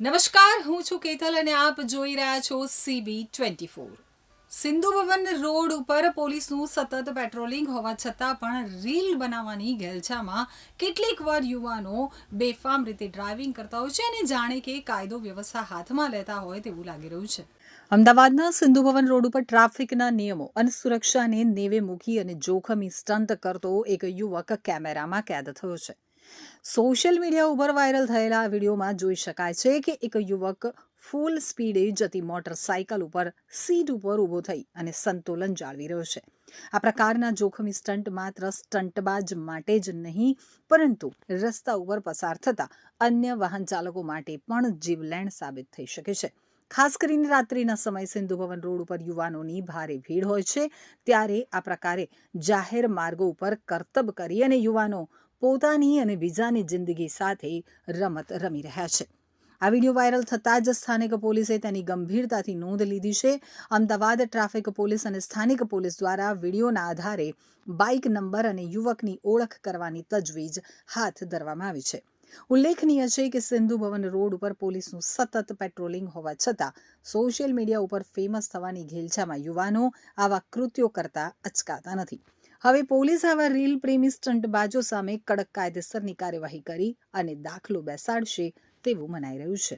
નમસ્કાર, હું છું કેતલ અને આપ જોઈ રહ્યા છો C B twenty four Sindhu Bhavan road ઉપર પોલીસનું સતત પેટ્રોલિંગ હોવા છતાં પણ રીલ બનાવવાની ઘેલછામાં કેટલીક વાર યુવાનો બેફામ રીતે ડ્રાઇવિંગ કરતા હોય છે અને જાણે કે કાયદો વ્યવસ્થા હાથમાં લેતા હોય તેવું લાગી રહ્યું છે. અમદાવાદના સિંધુ ભવન રોડ ઉપર ટ્રાફિકના નિયમો અને સુરક્ષાને નેવે મૂકી અને જોખમી સ્ટન્ટ કરતો એક યુવક કેમેરામાં કેદ થયો છે. સોશિયલ મીડિયા ઉપર વાયરલ થયેલા આ વિડીયોમાં જોઈ શકાય છે કે એક યુવક ફૂલ સ્પીડે જતી મોટરસાયકલ ઉપર સીટ ઉપર ઊભો થઈ અને સંતુલન જાળવી રહ્યો છે. આ પ્રકારના જોખમી સ્ટન્ટ માત્ર સ્ટંટબાજ માટે જ નહીં, પરંતુ રસ્તા ઉપર પસાર થતા અન્ય વાહન ચાલકો માટે પણ જીવલેણ સાબિત થઈ શકે છે. ખાસ કરીને રાત્રિના સમય સિંધુ ભવન રોડ ઉપર યુવાનોની ભારે ભીડ હોય છે, ત્યારે આ પ્રકારે જાહેર માર્ગો ઉપર કરતબ કરી અને યુવાનો પોતાની અને બીજાની જિંદગી સાથે રમત રમી રહ્યા છે. આ વીડિયો વાયરલ થતાં જ સ્થાનિક પોલીસે તેની ગંભીરતાથી નોંધ લીધી છે. અમદાવાદ ટ્રાફિક પોલીસ અને સ્થાનિક પોલીસ દ્વારા વિડીયોના આધારે બાઇક નંબર અને યુવકની ઓળખ કરવાની તજવીજ હાથ ધરવામાં આવી છે. ઉલ્લેખનીય છે કે સિંધુ ભવન રોડ ઉપર પોલીસનું સતત પેટ્રોલિંગ હોવા છતાં સોશિયલ મીડિયા ઉપર ફેમસ થવાની ઘેલછામાં યુવાનો આવા કૃત્યો કરતા અચકાતા નથી. હવે પોલીસ આવા રીલ પ્રેમી સ્ટંટબાજો સામે કડક કાયદેસરની કાર્યવાહી કરી અને દાખલો બેસાડશે તેવું મનાઈ રહ્યું છે.